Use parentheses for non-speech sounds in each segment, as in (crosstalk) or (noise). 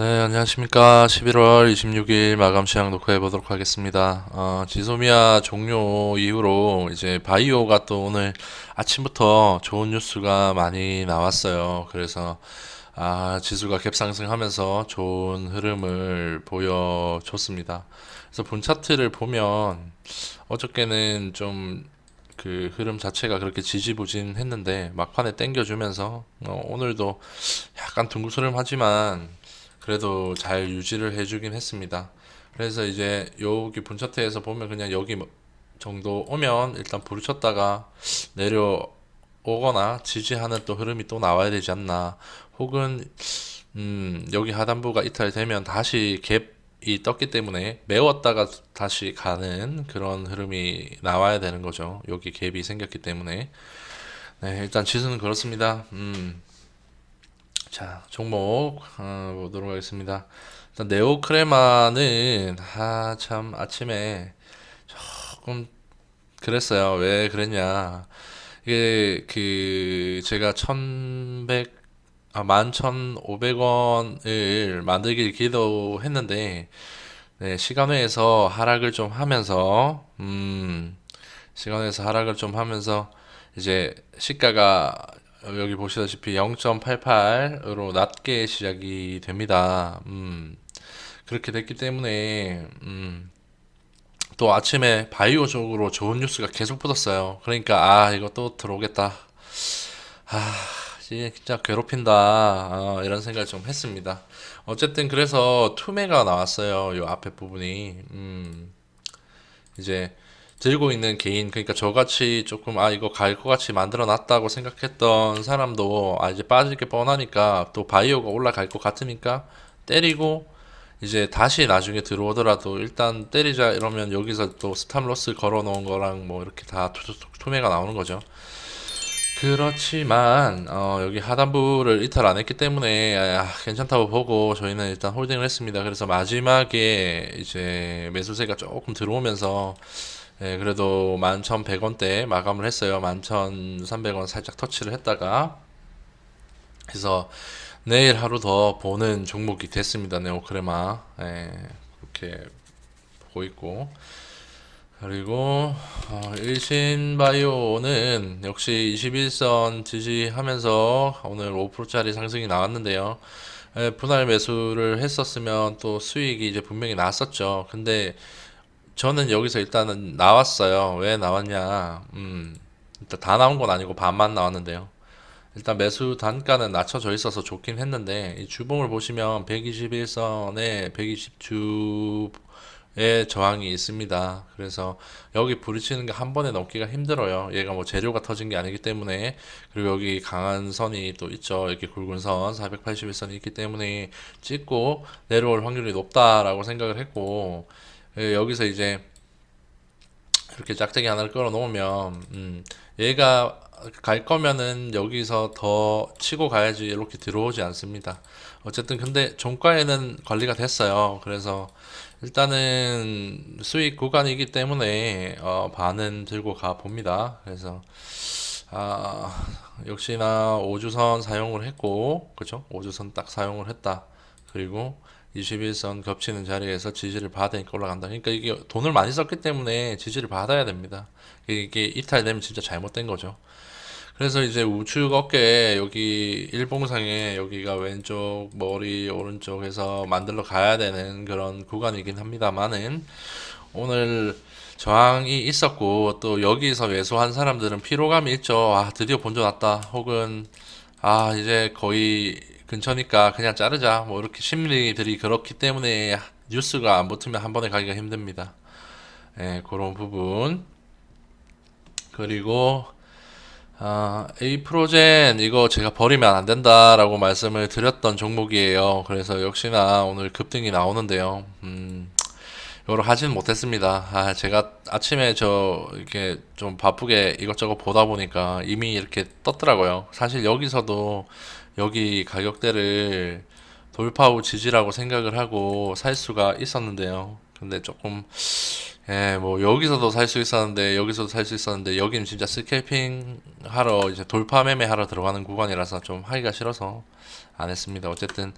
네, 안녕하십니까. 11월 26일 마감 시황 녹화해 보도록 하겠습니다. 어, 지소미아 종료 이후로 이제 바이오가 또 오늘 아침부터 좋은 뉴스가 많이 나왔어요. 그래서 아, 지수가 갭상승하면서 좋은 흐름을 보여줬습니다. 그래서 본 차트를 보면 어저께는 좀 그 흐름 자체가 그렇게 지지부진했는데 막판에 땡겨주면서 어, 오늘도 약간 둥그스름하지만 그래도 잘 유지를 해주긴 했습니다. 그래서 이제 여기 분차트에서 보면 그냥 여기 뭐 정도 오면 일단 부르쳤다가 내려오거나 지지하는 또 흐름이 또 나와야 되지 않나. 혹은 음, 여기 하단부가 이탈되면 다시 갭이 떴기 때문에 메웠다가 다시 가는 그런 흐름이 나와야 되는 거죠. 여기 갭이 생겼기 때문에. 네, 일단 지수는 그렇습니다. 음. 자, 종목 어, 보도록 하겠습니다. 일단 네오크레마는 아, 참 아침에 조금 그랬어요. 왜 그랬냐? 이게 그 제가 1100 아, 11,500원을 만들길 기도했는데 네, 시간외에서 하락을 좀 하면서 음, 시간외에서 하락을 좀 하면서 이제 시가가 여기 보시다시피 0.88으로 낮게 시작이 됩니다. 음, 그렇게 됐기 때문에 음, 또 아침에 바이오 쪽으로 좋은 뉴스가 계속 붙었어요. 그러니까 아 이거 또 들어오겠다. 아 진짜 괴롭힌다. 아, 이런 생각을 좀 했습니다. 어쨌든 그래서 투매가 나왔어요. 요 앞에 부분이 음, 이제 들고 있는 개인, 그러니까 저같이 조금, 아, 이거 갈 것 같이 만들어 놨다고 생각했던 사람도, 아, 이제 빠질 게 뻔하니까, 또 바이오가 올라갈 것 같으니까, 때리고, 이제 다시 나중에 들어오더라도, 일단 때리자 이러면 여기서 또 스탑로스 걸어 놓은 거랑 뭐 이렇게 다 투매가 나오는 거죠. 그렇지만, 어, 여기 하단부를 이탈 안 했기 때문에, 아, 괜찮다고 보고, 저희는 일단 홀딩을 했습니다. 그래서 마지막에 이제 매수세가 조금 들어오면서, 예, 그래도 11,100원대 마감을 했어요. 11,300원 살짝 터치를 했다가 그래서 내일 하루 더 보는 종목이 됐습니다. 네오크레마. 예, 그렇게 보고 있고 그리고 어, 일신바이오는 역시 21선 지지하면서 오늘 5%짜리 상승이 나왔는데요. 예, 분할 매수를 했었으면 또 수익이 이제 분명히 났었죠. 근데 저는 여기서 일단은 나왔어요. 왜 나왔냐? 음, 일단 다 나온 건 아니고 반만 나왔는데요. 일단 매수 단가는 낮춰져 있어서 좋긴 했는데, 이 주봉을 보시면 121선에 120주의 저항이 있습니다. 그래서 여기 부딪히는 게 한 번에 넘기가 힘들어요. 얘가 뭐 재료가 터진 게 아니기 때문에. 그리고 여기 강한 선이 또 있죠. 이렇게 굵은 선, 481선이 있기 때문에 찍고 내려올 확률이 높다라고 생각을 했고, 예, 여기서 이제 이렇게 짝대기 하나를 끌어 놓으면 음, 얘가 갈 거면은 여기서 더 치고 가야지 이렇게 들어오지 않습니다. 어쨌든 근데 종가에는 관리가 됐어요. 그래서 일단은 수익 구간이기 때문에 어, 반은 들고 가 봅니다. 그래서 아, 역시나 5주선 사용을 했고, 그죠? 5주선 딱 사용을 했다. 그리고 21선 겹치는 자리에서 지지를 받으니까 올라간다. 그러니까 이게 돈을 많이 썼기 때문에 지지를 받아야 됩니다. 이게 이탈되면 진짜 잘못된 거죠. 그래서 이제 우측 어깨 여기 일봉상에 여기가 왼쪽 머리 오른쪽에서 만들러 가야 되는 그런 구간이긴 합니다만은 오늘 저항이 있었고 또 여기서 매수한 사람들은 피로감이 있죠. 아 드디어 본전 왔다. 혹은 아 이제 거의 근처니까 그냥 자르자. 뭐 이렇게 심리들이 그렇기 때문에 뉴스가 안 붙으면 한 번에 가기가 힘듭니다. 예, 그런 부분. 그리고 아, A 프로젠 이거 제가 버리면 안 된다라고 말씀을 드렸던 종목이에요. 그래서 역시나 오늘 급등이 나오는데요. 음, 이걸 하진 못했습니다. 아, 제가 아침에 저 이렇게 좀 바쁘게 이것저것 보다 보니까 이미 이렇게 떴더라고요. 사실 여기서도 여기 가격대를 돌파 후 지지라고 생각을 하고 살 수가 있었는데요. 근데 조금 예, 뭐 여기서도 살 수 있었는데 여기서도 살 수 있었는데 여기는 진짜 스캘핑 하러 이제 돌파 매매 하러 들어가는 구간이라서 좀 하기가 싫어서 안 했습니다. 어쨌든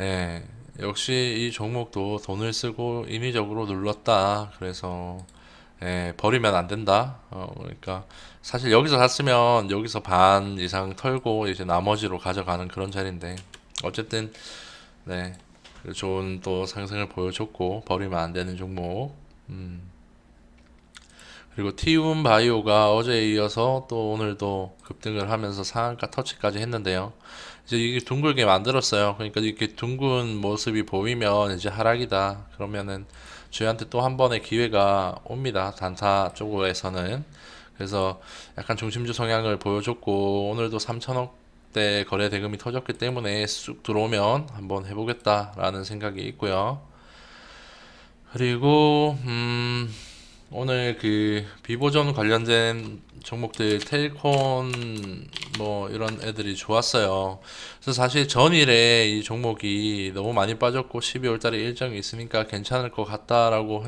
예, 역시 이 종목도 돈을 쓰고 인위적으로 눌렀다. 그래서 예, 버리면 안 된다. 어, 그러니까 사실 여기서 샀으면 여기서 반 이상 털고 이제 나머지로 가져가는 그런 자리인데 어쨌든 네 좋은 또 상승을 보여줬고 버리면 안 되는 종목. 음. 그리고 티움 바이오가 어제에 이어서 또 오늘도 급등을 하면서 상한가 터치까지 했는데요. 이제 이게 둥글게 만들었어요. 그러니까 이렇게 둥근 모습이 보이면 이제 하락이다. 그러면은 저희한테 또 한 번의 기회가 옵니다. 단타 쪽에서는. 그래서 약간 중심주 성향을 보여줬고 오늘도 3천억대 거래 대금이 터졌기 때문에 쑥 들어오면 한번 해보겠다라는 생각이 있고요. 그리고 음 오늘 그 비보전 관련된 종목들 텔콘 뭐 이런 애들이 좋았어요. 그래서 사실 전일에 이 종목이 너무 많이 빠졌고 12월 달에 일정이 있으니까 괜찮을 것 같다라고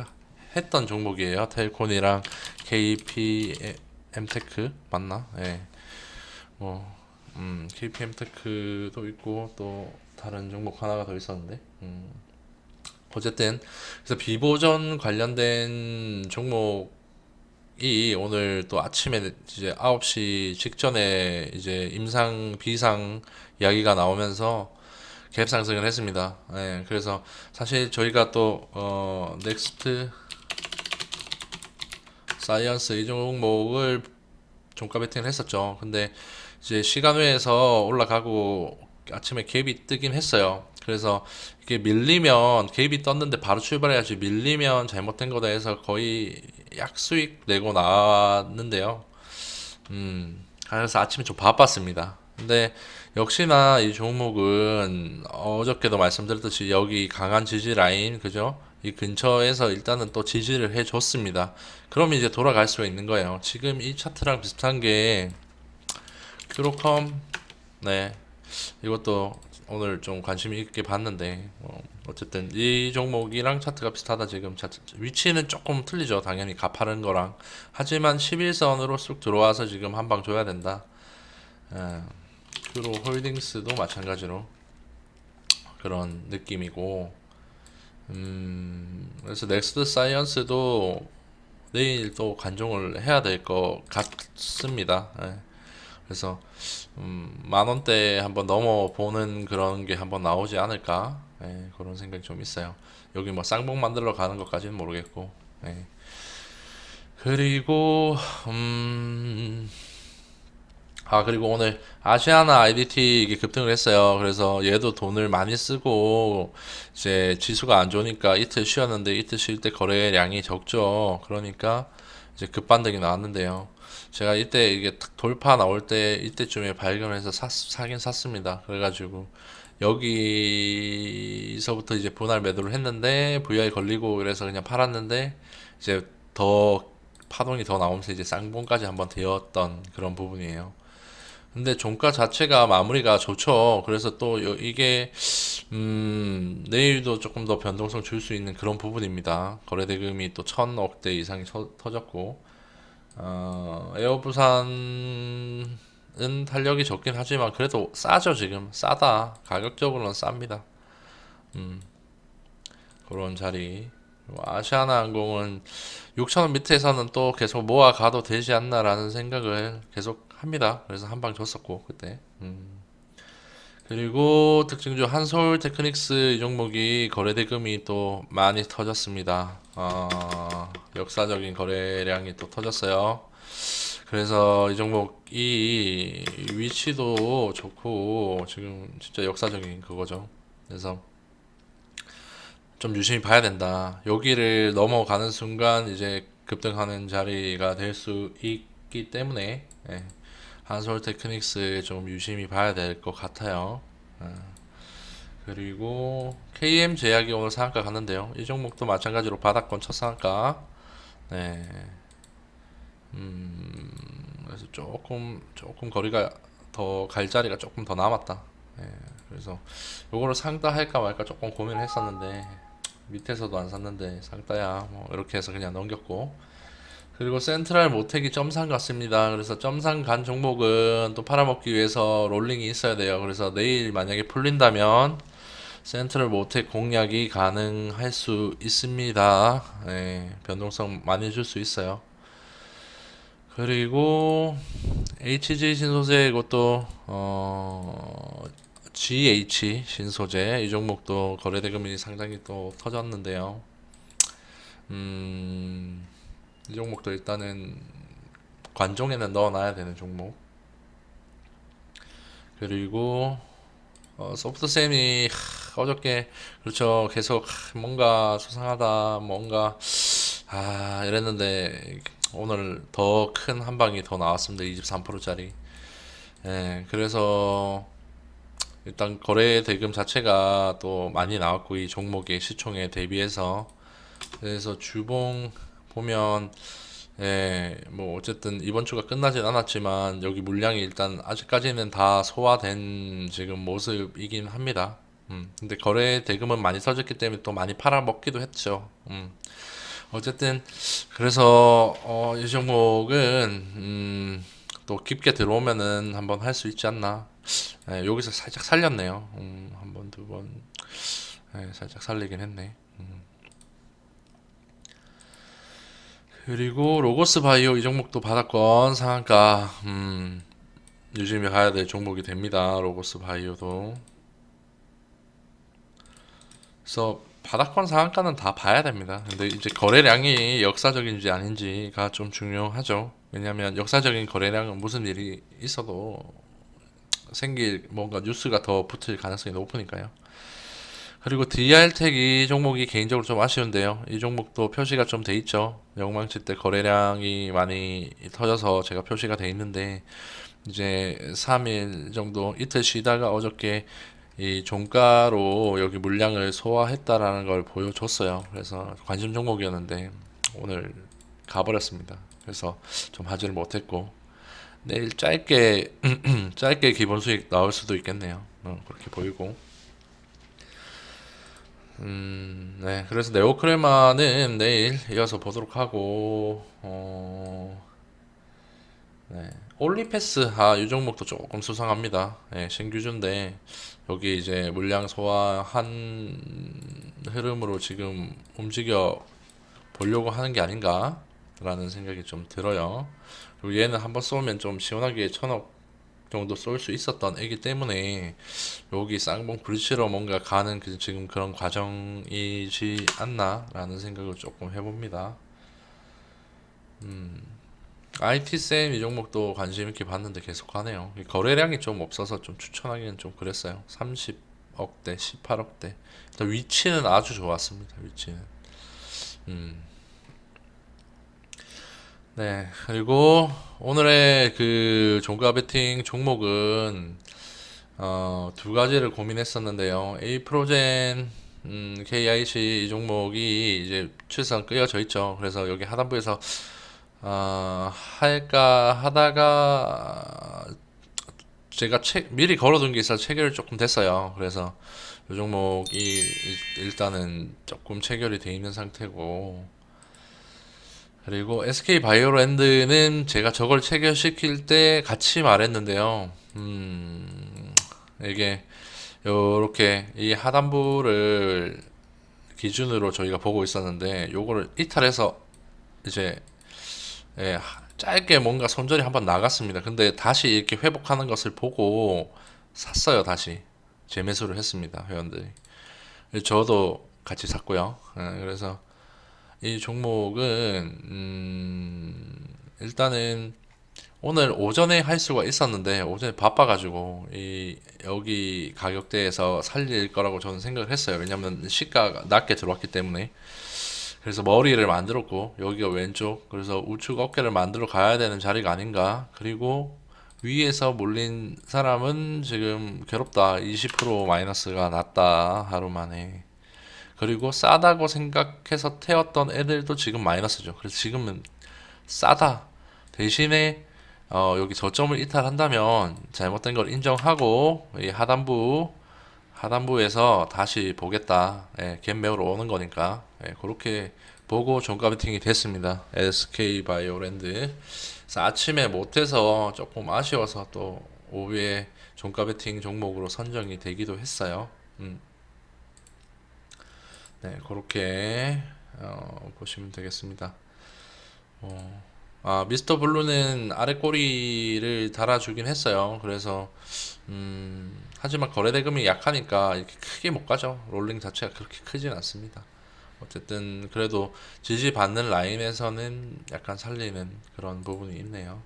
했던 종목이에요. 텔콘이랑 KPM테크 맞나? 예. 뭐 음, KPM테크도 있고 또 다른 종목 하나가 더 있었는데. 음. 어쨌든 그래서 비보전 관련된 종목이 오늘 또 아침에 이제 9시 직전에 이제 임상 비상 이야기가 나오면서 갭 상승을 했습니다. 예, 그래서 사실 저희가 또 어, 넥스트 사이언스 이 종목을 종가 베팅을 했었죠. 근데 이제 시간외에서 올라가고 아침에 갭이 뜨긴 했어요. 그래서 이게 밀리면 갭이 떴는데 바로 출발해야지 밀리면 잘못된 거다 해서 거의 약수익 내고 나왔는데요. 음, 그래서 아침에 좀 바빴습니다. 근데 역시나 이 종목은 어저께도 말씀드렸듯이 여기 강한 지지 라인, 그죠? 이 근처에서 일단은 또 지지를 해줬습니다. 그럼 이제 돌아갈 수가 있는 거예요. 지금 이 차트랑 비슷한 게 큐로컴, 네, 이것도 오늘 좀 관심 있게 봤는데 어, 어쨌든 이 종목이랑 차트가 비슷하다 지금. 차트 위치는 조금 틀리죠. 당연히 가파른 거랑. 하지만 11선으로 쑥 들어와서 지금 한 방 줘야 된다. 예, 큐로 홀딩스도 마찬가지로 그런 느낌이고 음, 그래서 넥스트 사이언스도 내일 또 관종을 해야 될 것 같습니다 예. 그래서 음, 만 원대 한번 넘어보는 그런 게 한번 나오지 않을까 예, 그런 생각이 좀 있어요. 여기 뭐 쌍봉 만들러 가는 것까지는 모르겠고 예. 그리고 음, 아 그리고 오늘 아시아나 IDT 이게 급등을 했어요. 그래서 얘도 돈을 많이 쓰고 이제 지수가 안 좋으니까 이틀 쉬었는데 이틀 쉴 때 거래량이 적죠. 그러니까 이제 급반등이 나왔는데요. 제가 이때 이게 탁 돌파 나올 때 이때쯤에 발견해서 샀, 사긴 샀습니다. 그래가지고 여기서부터 이제 분할 매도를 했는데 VI 걸리고 그래서 그냥 팔았는데 이제 더 파동이 더 나오면서 이제 쌍봉까지 한번 되었던 그런 부분이에요. 근데 종가 자체가 마무리가 좋죠. 그래서 또 요- 이게 음, 내일도 조금 더 변동성 줄 수 있는 그런 부분입니다. 거래 대금이 또 천억 대 이상이 터, 터졌고 어, 에어부산은 탄력이 적긴 하지만 그래도 싸죠 지금 싸다 가격적으로는 쌉니다. 음, 그런 자리. 아시아나항공은 6천원 밑에서는 또 계속 모아가도 되지 않나라는 생각을 계속 합니다. 그래서 한 방 줬었고 그때. 음. 그리고 특징주 한솔 테크닉스 이 종목이 거래 대금이 또 많이 터졌습니다. 어, 역사적인 거래량이 또 터졌어요. 그래서 이 종목이 위치도 좋고 지금 진짜 역사적인 그거죠. 그래서 좀 유심히 봐야 된다. 여기를 넘어가는 순간 이제 급등하는 자리가 될 수 있기 때문에 예. 한솔 테크닉스 좀 유심히 봐야 될 것 같아요. 예. 그리고 KM 제약이 오늘 상한가 갔는데요. 이 종목도 마찬가지로 바닥권 첫 상한가. 네. 음, 그래서 조금 조금 거리가 더 갈 자리가 조금 더 남았다. 예. 그래서 요거를 상따 할까 말까 조금 고민을 했었는데 밑에서도 안 샀는데 상따야 뭐 이렇게 해서 그냥 넘겼고 그리고 센트럴 모텍이 점상 갔습니다. 그래서 점상 간 종목은 또 팔아먹기 위해서 롤링이 있어야 돼요. 그래서 내일 만약에 풀린다면 센트럴 모텍 공략이 가능할 수 있습니다. 예, 변동성 많이 줄 수 있어요. 그리고 HG 신소재 이것도 어 GH 신소재 이 종목도 거래 대금이 상당히 또 터졌는데요. 음, 이 종목도 일단은 관종에는 넣어놔야 되는 종목. 그리고 어, 소프트쌤이 하, 어저께 그렇죠. 계속 하, 뭔가 수상하다 뭔가 아 이랬는데 오늘 더 큰 한 방이 더 나왔습니다. 23%짜리. 예 그래서 일단 거래 대금 자체가 또 많이 나왔고 이 종목의 시총에 대비해서. 그래서 주봉 보면 예, 뭐 어쨌든 이번 주가 끝나진 않았지만 여기 물량이 일단 아직까지는 다 소화된 지금 모습이긴 합니다. 음, 근데 거래 대금은 많이 터졌기 때문에 또 많이 팔아먹기도 했죠. 음, 어쨌든 그래서 어, 이 종목은 음, 또 깊게 들어오면은 한번 할 수 있지 않나. 예, 여기서 살짝 살렸네요. 음, 한 번, 두 번, 예, 살짝 살리긴 했네. 그리고 로고스 바이오 이 종목도 바닥권 상한가 음, 유심히 가야 될 종목이 됩니다. 로고스 바이오도. 그래서 바닥권 상한가는 다 봐야 됩니다. 근데 이제 거래량이 역사적인지 아닌지가 좀 중요하죠. 왜냐하면 역사적인 거래량은 무슨 일이 있어도 생길 뭔가 뉴스가 더 붙을 가능성이 높으니까요. 그리고 DR텍 이 종목이 개인적으로 좀 아쉬운데요. 이 종목도 표시가 좀 돼 있죠. 영망치 때 거래량이 많이 터져서 제가 표시가 돼 있는데 이제 3일 정도 이틀 쉬다가 어저께 이 종가로 여기 물량을 소화했다라는 걸 보여줬어요. 그래서 관심 종목이었는데 오늘 가버렸습니다. 그래서 좀 하지를 못했고 내일 짧게 (clears throat) 짧게 기본 수익 나올 수도 있겠네요. 어, 그렇게 보이고. 음, 네. 그래서 네오크레마는 내일 이어서 보도록 하고, 어, 네. 올리패스, 아, 이 종목도 조금 수상합니다. 네, 신규주인데, 여기 이제 물량 소화한 흐름으로 지금 움직여 보려고 하는 게 아닌가? 라는 생각이 좀 들어요. 그리고 얘는 한번 쏘면 좀 시원하게 천억 정도 쏠 수 있었던 애기 때문에 여기 쌍봉 브리치로 뭔가 가는 그 지금 그런 과정이지 않나라는 생각을 조금 해봅니다. 음, IT쌤 이 종목도 관심 있게 봤는데 계속 하네요. 거래량이 좀 없어서 좀 추천하기는 좀 그랬어요. 30억대, 18억대. 위치는 아주 좋았습니다. 위치는. 음. 네, 그리고 오늘의 그 종가 베팅 종목은 어, 두 가지를 고민했었는데요. A 프로젠 음, KIC 이 종목이 이제 출산 끄여져 있죠. 그래서 여기 하단부에서 어, 할까 하다가 제가 책 미리 걸어둔 게 있어서 체결이 조금 됐어요. 그래서 이 종목이 일단은 조금 체결이 돼 있는 상태고 그리고 SK 바이오랜드는 제가 저걸 체결시킬 때 같이 말했는데요. 음, 이게 요렇게 이 하단부를 기준으로 저희가 보고 있었는데 요거를 이탈해서 이제 예, 짧게 뭔가 손절이 한번 나갔습니다. 근데 다시 이렇게 회복하는 것을 보고 샀어요. 다시 재매수를 했습니다. 회원들이. 저도 같이 샀고요. 예, 그래서 이 종목은 음, 일단은 오늘 오전에 할 수가 있었는데 오전에 바빠가지고 이 여기 가격대에서 살릴 거라고 저는 생각을 했어요. 왜냐면 시가가 낮게 들어왔기 때문에. 그래서 머리를 만들었고 여기가 왼쪽. 그래서 우측 어깨를 만들어 가야 되는 자리가 아닌가. 그리고 위에서 몰린 사람은 지금 괴롭다. 20% 마이너스가 났다. 하루 만에 그리고 싸다고 생각해서 태웠던 애들도 지금 마이너스죠. 그래서 지금은 싸다. 대신에 어, 여기 저점을 이탈한다면 잘못된 걸 인정하고 이 하단부 하단부에서 다시 보겠다. 예, 갭 매우로 오는 거니까 예, 그렇게 보고 종가 베팅이 됐습니다. SK 바이오랜드. 아침에 못해서 조금 아쉬워서 또 오후에 종가 베팅 종목으로 선정이 되기도 했어요. 음. 네, 그렇게 어, 보시면 되겠습니다. 어, 아, 미스터 블루는 아래 꼬리를 달아주긴 했어요. 그래서 음, 하지만 거래 대금이 약하니까 이렇게 크게 못 가죠. 롤링 자체가 그렇게 크진 않습니다. 어쨌든 그래도 지지 받는 라인에서는 약간 살리는 그런 부분이 있네요.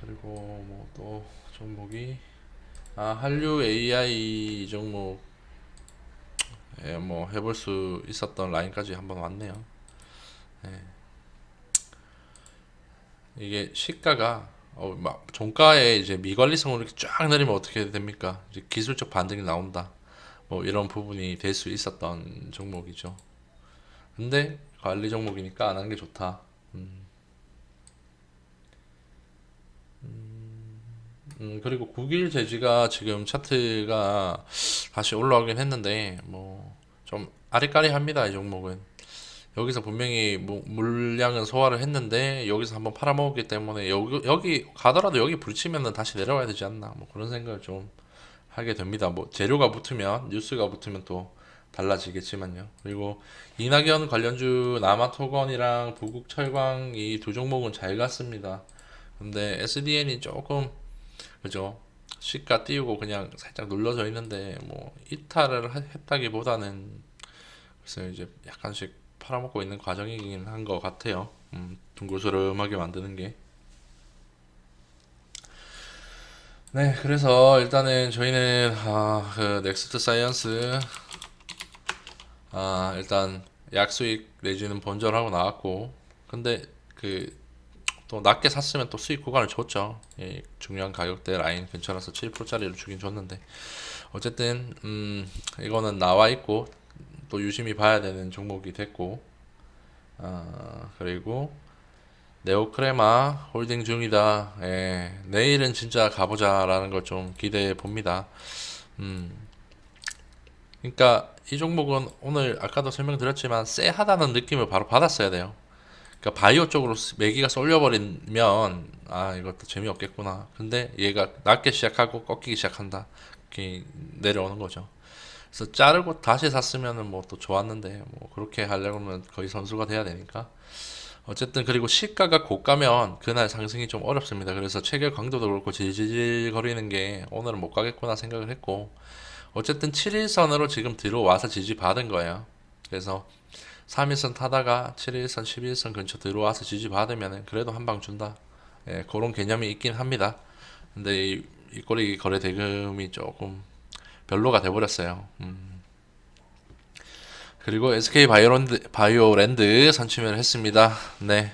그리고 뭐 또 종목이 아 한류 AI 이 종목 예, 뭐 해볼 수 있었던 라인까지 한번 왔네요. 예. 이게 시가가 어, 막 종가에 이제 미관리성으로 이렇게 쫙 내리면 어떻게 됩니까? 이제 기술적 반등이 나온다. 뭐 이런 부분이 될 수 있었던 종목이죠. 근데 관리 종목이니까 안 하는 게 좋다. 음, 음, 그리고 9일 제지가 지금 차트가 다시 올라오긴 했는데 뭐 좀 아리까리합니다. 이 종목은. 여기서 분명히 뭐 물량은 소화를 했는데 여기서 한번 팔아먹었기 때문에 여기, 여기 가더라도 여기 부딪히면은 다시 내려와야 되지 않나 뭐 그런 생각을 좀 하게 됩니다. 뭐 재료가 붙으면 뉴스가 붙으면 또 달라지겠지만요. 그리고 이낙연 관련주 남아토건이랑 부국철광 이 두 종목은 잘 갔습니다. 근데 SDN이 조금 그죠? 시가 띄우고 그냥 살짝 눌러져 있는데 뭐 이탈을 하- 했다기보다는 그래서 이제 약간씩 팔아먹고 있는 과정이긴 한 것 같아요. 음, 둥글스름하게 만드는 게. 네, 그래서 일단은 저희는 아, 그 넥스트 사이언스 아, 일단 약수익 내지는 본전하고 나왔고 근데 그 또 낮게 샀으면 또 수익 구간을 줬죠. 예, 중요한 가격대 라인 근처라서 7%짜리를 주긴 줬는데 어쨌든 음, 이거는 나와 있고 또 유심히 봐야 되는 종목이 됐고 아, 그리고 네오크레마 홀딩 중이다. 예, 내일은 진짜 가보자라는 걸 좀 기대해 봅니다. 음, 그러니까 이 종목은 오늘 아까도 설명드렸지만 쎄하다는 느낌을 바로 받았어야 돼요. 그러니까 바이오 쪽으로 스- 매기가 쏠려버리면 아 이것도 재미없겠구나. 근데 얘가 낮게 시작하고 꺾이기 시작한다. 이렇게 내려오는 거죠. 그래서 자르고 다시 샀으면은 뭐 또 좋았는데 뭐 그렇게 하려면 거의 선수가 돼야 되니까. 어쨌든 그리고 시가가 고가면 그날 상승이 좀 어렵습니다. 그래서 체결 강도도 그렇고 질질 거리는 게 오늘은 못 가겠구나 생각을 했고 어쨌든 7일선으로 지금 들어와서 지지 받은 거예요. 그래서 3일선 타다가 7일선, 11일선 근처 들어와서 지지 받으면은 그래도 한 방 준다. 예, 그런 개념이 있긴 합니다. 근데 이, 이 꼬리 거래 대금이 조금 별로가 돼버렸어요. 음. 그리고 SK 바이오랜드, 바이오랜드 선취매를 했습니다. 네.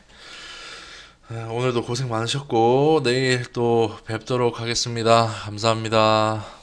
아, 오늘도 고생 많으셨고 내일 또 뵙도록 하겠습니다. 감사합니다.